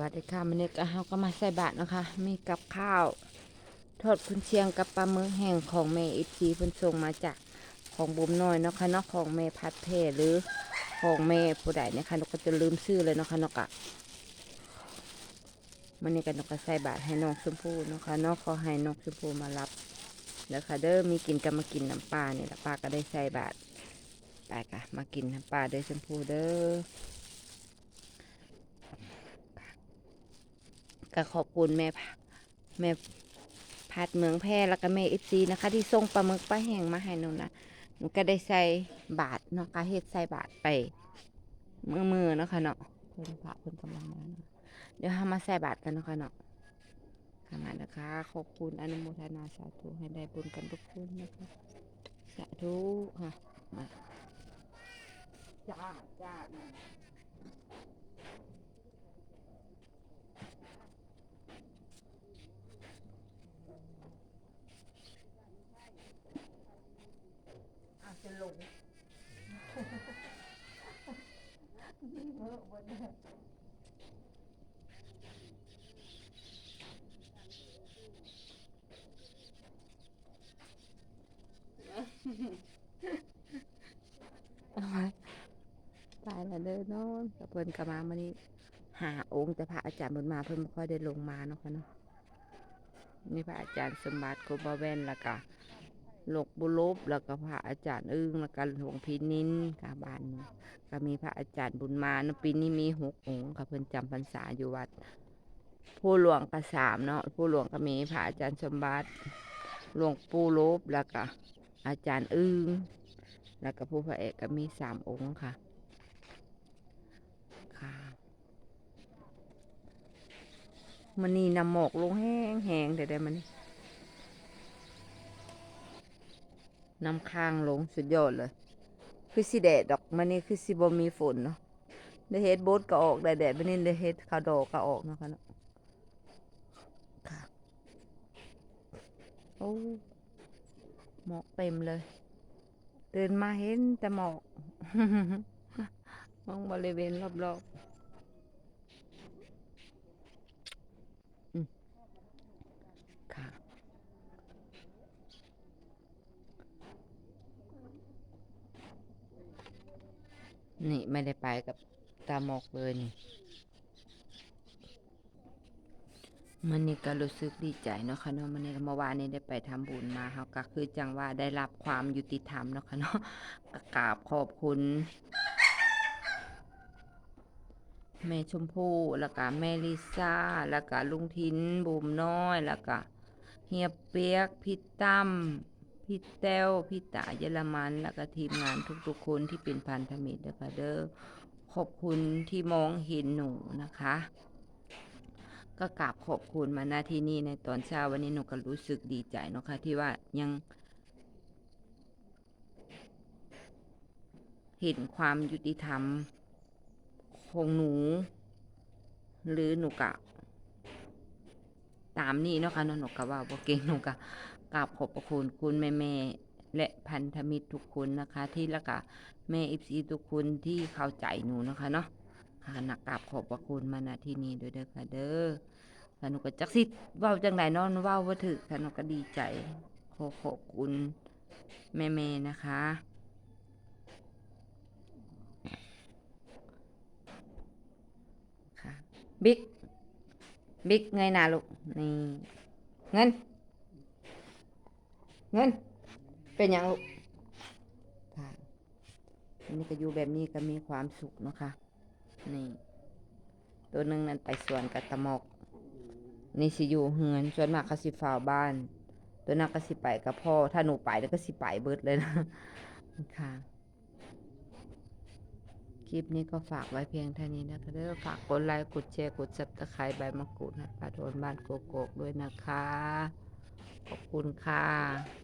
วัสดีค่ะมันนี้ก็เฮาก็มาใส่บาตรนะคะ มีกับข้าว ทอดคุณเชียงกับปลาหมึกแห้งของแม่อีซีเพิ่นส่งมาจากของบุ๋มน้อยเนาะค่ะเนาะของแม่พัดเพหรือของแม่ผู้ใดเนี่ยค่ะนกก็จะลืมชื่อเลยเนาะค่ะนกอะมันนี้ก็นกก็ใส่บาตรให้น้องชมพู่เนาะค่ะนาะขอให้น้องชมพู่มารับแล้วค่ะเด้อมีกินก็มากินน้ำปลาเนี่ยละป้าก็ได้ใส่บาตรไปค่ะมากินน้ำปลาเด้อชมพู่เด้อ ก็ขอบคุณแม่แม่พัดเมืองแพร่แล้วก็แม่เอฟซีนะคะ ที่ส่งปลาหมึกปลาแห้งมาให้หนูนะหนูก็ได้ใส่บาทเนาะก็เฮ็ดใส่บาทไปมือมือเนาะค่ะเนาะเพิ่นพระเพิ่นกำลังมาเนาเดี๋ยวเรามาใส่บาทกันเนาะค่ะเนาะขมานะคะ ขอบคุณอนุโมทนาสาธุให้ได้บุญกันทุกคนนะคะสาธุค่ะมาจ้าจ้า จจะลงเอาไว้ตายแล้วเด้อเนอนกับเพิ่นกมามานี่หาองค์แต่พระอาจารย์บุญมาเพิ่นไม่ค่อยได้ลงมาเนาะค่ะเนาะนี่พระอาจารย์สมบัติโคบาแว่นแล้วก็ หลวงบุลบแล้วก็พระอาจารย์อึ้งแล้วก็หลวงพินินกาบานก็มีพระอาจารย์บุญมาเนาะปีนี้มีหกองค์ค่ะเพิ่นจำพรรษาอยู่วัด ผู้หลวงก็สามเนาะผู้หลวงก็มีพระอาจารย์สมบัติหลวงปู่ลบแล้วก็อาจารย์อึ้งแล้วก็ผู้พระเอกก็มีสามองค์ค่ะค่ะมันนี่นำหมอกลงแห้งแห้งแต่ได้มันนี่ น้ำค้างลงสุดยอดเลย คือสิแดดดอกมันนี่คือสิบ่มีฝนเนาะได้เฮ็ดโบดก็ออกได้แดดมันนี่ได้เฮ็ดขาวดอกก็ออกนาะคะเนาะค่ะโอ้หมอกเต็มเลย เดินมาเห็นแต่หมอกมองบริเวณรอบๆอืมค่ะ นี่ไม่ได้ไปกับตาหมอกเลยนี่มันนี่ก็รู้สึกดีใจเนาะค่ะเนาะมันนี่เมื่อวานนี้ได้ไปทำบุญมาเขาก็คือจังว่าได้รับความยุติธรรมเนาะค่ะเนาะกกราบขอบคุณ แม่ชมพู่แล้วก็แม่ลิซ่าแล้วก็ลุงทินบุ๋มน้อยแล้วก็เฮียเปียกพี่ตั้ม พี่แต้วพี่ตาเยอรมัน แล้วก็ทีมงานทุกๆคนที่เป็นพันธมิตรนะคะเด้อขอบคุณที่มองเห็นหนูนะคะ ก็กราบขอบคุณมาหน้าที่นี่ในตอนเช้าวันนี้หนูก็รู้สึกดีใจนะคะที่ว่ายังเห็นความยุติธรรมของหนู หรือหนูกะ ตามนี้เนาะคะเนาะหนูกะว่าบ่เก่งหนูกะ กราบขอบพระคุณคุณแม่แม่และพันธมิตรทุกคนนะคะ ที่ละกะแม่อิฟซีทุกคนที่เข้าใจหนูนะคะเนาะค่ะนักกราบขอบพระคุณมาณที่นี้ด้วยเด้อค่ะเด้อค่ะหนูก็จักสิเว้าจังไดเนาะเว้าบ่ถึกค่ะหนูก็ดีใจขอขอบคุณแม่ๆนะคะคะบิ๊ก บิ๊กเงน้าลูก นี่ เงิน เงินเป็นหยังลูกอันนี้ก็อยู่แบบนี้ก็มีความสุขนะคะ นี่ ตัวหนึ่งนั้นไปสวนกับตะมอกนี่สิอยู่เฮือนส่วนมากเขาสิฝ้าบ้าน ตัวนั้นก็สิไปกับพ่อ ถ้าหนูไปแล้วก็สิไปเบิดเลยนะค่ะคลิปนี้ก็ฝากไว้เพียงเท่านี้นะคะเด้อฝากกดไลค์ กดแชร์ กดซับสไครต์ใบมะกรูดให้ป้าโทนบ้านโกโกกด้วยนะคะ ขอบคุณค่ะ